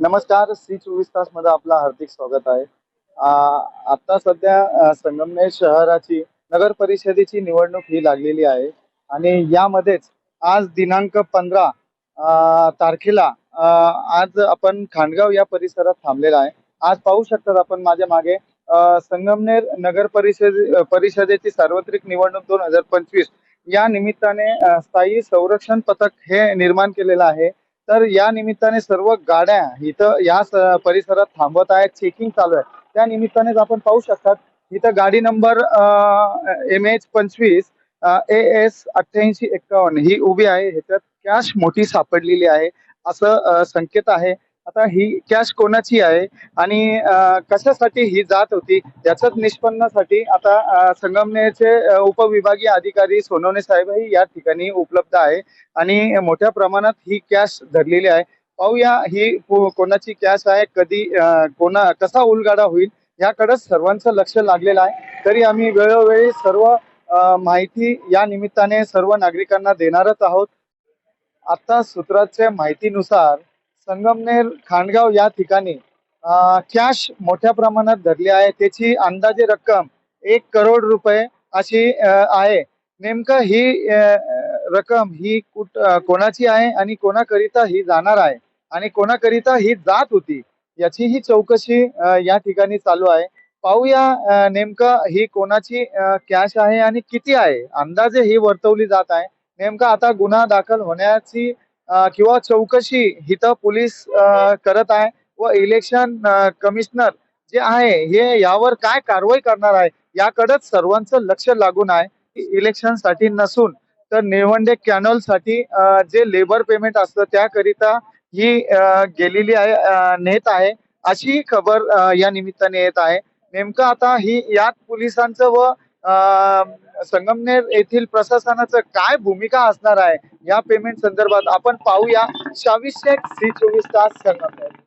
नमस्कार सी चोवीस तासमध्ये आपलं हार्दिक स्वागत आहे. आता सध्या संगमनेर शहराची नगर परिषदेची निवडणूक ही लागलेली आहे. आणि यामध्येच आज दिनांक पंधरा तारखेला आज आपण खांडगाव या परिसरात थांबलेला आहे. आज पाहू शकतात आपण माझ्या मागे संगमनेर नगर परिषद परिषदेची सार्वत्रिक निवडणूक दोन हजार पंचवीस या निमित्ताने स्थायी संरक्षण पथक हे निर्माण केलेलं आहे. तर या निमित्ताने सर्व गाड्या इथं या परिसरात थांबत आहेत. चेकिंग चालू आहे. त्या निमित्तानेच आपण पाहू शकतात इथं गाडी नंबर एम एच पंचवीस ए एस अठ्ठ्याऐंशी एक्कावन्न ही उभी आहे. ह्याच्यात कॅश मोठी सापडलेली आहे. असं संकेत आहे. आता ही कॅश कोणाची आहे? आणि कशासाठी ही जात होती? याच्याच निष्पन्नासाठी आता संगमनेरचे उपविभागीय अधिकारी सोनवणे साहेबही या ठिकाणी उपलब्ध आहे. आणि मोठ्या प्रमाणात ही कॅश धरलेली आहे. पाहूया ही कोणाची कॅश आहे कधी कोणा कसा उलगाडा होईल याकडेच सर्वांचं लक्ष लागलेलं आहे. तरी आम्ही वेळोवेळी सर्व माहिती या निमित्ताने सर्व नागरिकांना देणारच आहोत. आता सूत्राच्या माहितीनुसार संगमनेर खांडगाव या ठिकाणी कॅश मोठ्या प्रमाणात धरली आहे. त्याची अंदाजे रक्कम एक करोड रुपये अशी आहे. नेमकं ही रक्कम ही कुठ कोणाची आहे आणि कोणाकरिता ही जाणार आहे आणि कोणाकरिता ही जात होती याची ही चौकशी या ठिकाणी चालू आहे. पाहूया नेमकं ही कोणाची कॅश आहे आणि किती आहे? अंदाजे ही वर्तवली जात आहे. नेमकं आता गुन्हा दाखल होण्याची किंवा चौकशी इथं पोलीस करत आहे व इलेक्शन कमिशनर जे आहे हे यावर काय कारवाई करणार आहे याकडेच सर्वांचं लक्ष लागून आहे इलेक्शनसाठी नसून. तर निळवंडे कॅनॉलसाठी जे लेबर पेमेंट असतं त्याकरिता ही गेलेली आहे नेत आहे अशी खबर या निमित्ताने येत आहे. नेमकं आता ही यात पोलिसांचं व संगमनेर येथील प्रशासनाचं काय भूमिका असणार आहे? या पेमेंट संदर्भात आपण पाहूया. शावीस एक सी चोवीस तास संगमनेर.